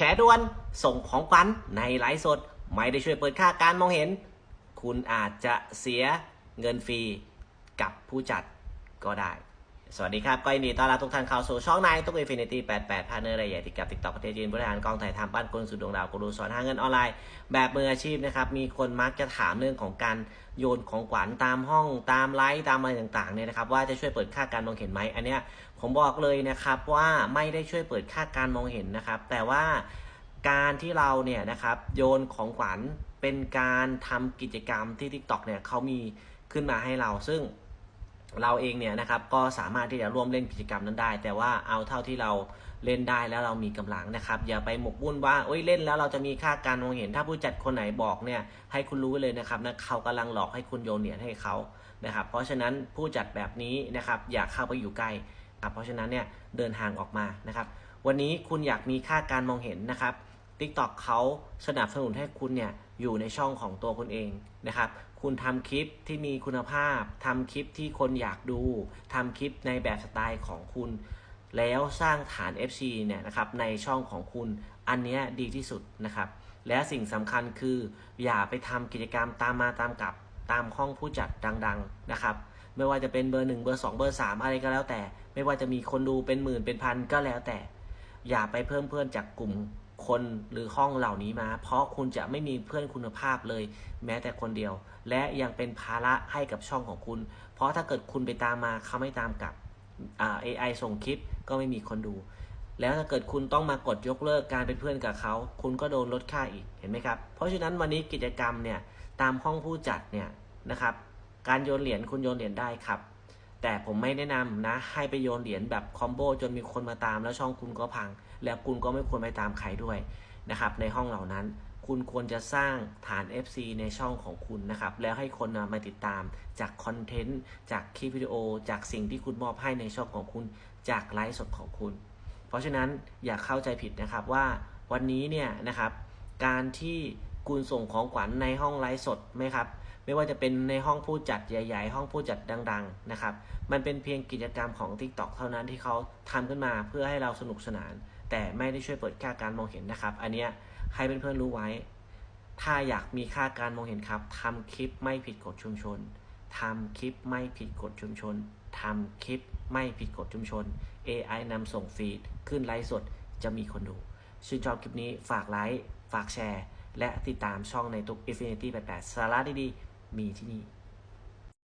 แฉด่วนส่งของขวัญในไลฟ์สด ไม่ได้ช่วยเปิดค่าการมองเห็น คุณอาจจะเสียเงินฟรีกับผู้จัดก็ได้ สวัสดีครับ ก็ยินดีต้อนรับทุกท่านเข้าสู่ช่องนายตุ๊กอินฟินิตี้88พาร์เนอร์รายใหญ่ที่กับติ๊กต็อกประเทศจีนบริหารกองถ่ายทำปั้นกลสุดดวงดาวกูรูสอนหาเงินออนไลน์ แบบมืออาชีพนะครับ มีคนมักจะถามเรื่องของการโยนของขวัญตามห้องตามไลฟ์ตามอะไรต่างๆเนี่ยนะครับว่าจะช่วยเปิดค่าการมองเห็นไหมอันเนี้ยผมบอกเลยนะครับว่าไม่ได้ช่วยเปิดค่าการมองเห็นนะครับ แต่ว่าการที่เราเนี่ยนะครับโยนของขวัญเป็นการทำกิจกรรมที่ TikTok เนี่ยเขามีขึ้นมาให้เราซึ่ง เราเองเนี่ยนะครับก็สามารถที่จะร่วมเล่นกิจกรรมนั้นได้ แต่ว่าเอาเท่าที่เราเล่นได้แล้วเรามีกำลังนะครับ อย่าไปหมกมุ่นว่าโอ้ยเล่นแล้วเราจะมีค่าการมองเห็น ถ้าผู้จัดคนไหนบอกเนี่ยให้คุณรู้เลยนะครับนะเขากำลังหลอกให้คุณโยนเหรียญให้เขานะครับ เพราะฉะนั้นผู้จัดแบบนี้นะครับอย่าเข้าไปอยู่ใกล้ครับเพราะฉะนั้นเนี่ยเดินทางออกมานะครับ วันนี้คุณอยากมีค่าการมองเห็นนะครับ TikTok เขาสนับสนุนให้คุณเนี่ยอยู่ในช่องของตัวคุณเองนะครับ คุณทำคลิปที่มีคุณภาพทำคลิปที่คนอยากดูทำคลิปในแบบสไตล์ของคุณ แล้วสร้างฐาน FC เนี่ยนะครับในช่องของคุณอันเนี้ยดีที่สุดนะครับ และสิ่งสำคัญคือ อย่าไปทำกิจกรรมตามมาตามกลับตามห้องผู้จัดดัง ๆนะครับ ไม่ว่าจะเป็นเบอร์หนึ่งเบอร์สองเบอร์สามอะไรก็แล้วแต่ ไม่ว่าจะมีคนดูเป็นหมื่นเป็นพันก็แล้วแต่ อย่าไปเพิ่มเพื่อนจากกลุ่ม คนหรือห้องเหล่านี้มา เพราะคุณจะไม่มีเพื่อนคุณภาพเลย แม้แต่คนเดียว และยังเป็นภาระให้กับช่องของคุณ เพราะถ้าเกิดคุณไปตามมาเขาไม่ตามกลับอ่า AI ส่งคลิปก็ไม่มีคนดู แล้วถ้าเกิดคุณต้องมากดยกเลิกการเป็นเพื่อนกับเขา คุณก็โดนลดค่าอีกเห็นไหมครับ เพราะฉะนั้นวันนี้กิจกรรมเนี่ยตามห้องผู้จัดเนี่ยนะครับ การโยนเหรียญคุณโยนเหรียญได้ครับ แต่ผมไม่แนะนำนะ ให้ไปโยนเหรียญแบบคอมโบจนมีคนมาตามแล้วช่องคุณก็พัง แล้วคุณก็ไม่ควรไปตามใครด้วยนะครับ ในห้องเหล่านั้น คุณควรจะสร้างฐาน FC ในช่องของคุณนะครับ แล้วให้คนมาติดตามจากคอนเทนต์จากคลิปวิดีโอ จากสิ่งที่คุณมอบให้ในช่องของคุณ จากไลฟ์สดของคุณ เพราะฉะนั้นอย่าเข้าใจผิดนะครับว่าวันนี้เนี่ยนะครับ การที่ คุณส่งของขวัญในห้องไลฟ์สดไหมครับ ไม่ว่าจะเป็นในห้องผู้จัดใหญ่ๆ ห้องผู้จัดดัง ๆนะครับ มันเป็นเพียงกิจกรรมของ TikTok เท่านั้นที่เขาทำขึ้นมาเพื่อให้เราสนุกสนาน แต่ไม่ได้ช่วยเปิดค่าการมองเห็นนะครับ อันเนี้ยให้เพื่อนๆรู้ไว้ ถ้าอยากมีค่าการมองเห็นครับทำคลิปไม่ผิดกฎชุมชนทำคลิปไม่ผิดกฎชุมชนทำคลิปไม่ผิดกฎชุมชน AI นำส่งฟีดขึ้นไลฟ์สดจะมีคนดูชื่นชอบคลิปนี้ฝากไลค์ฝากแชร์ และติดตามช่องในทุก Infinity 88สาระดีๆ มีที่นี่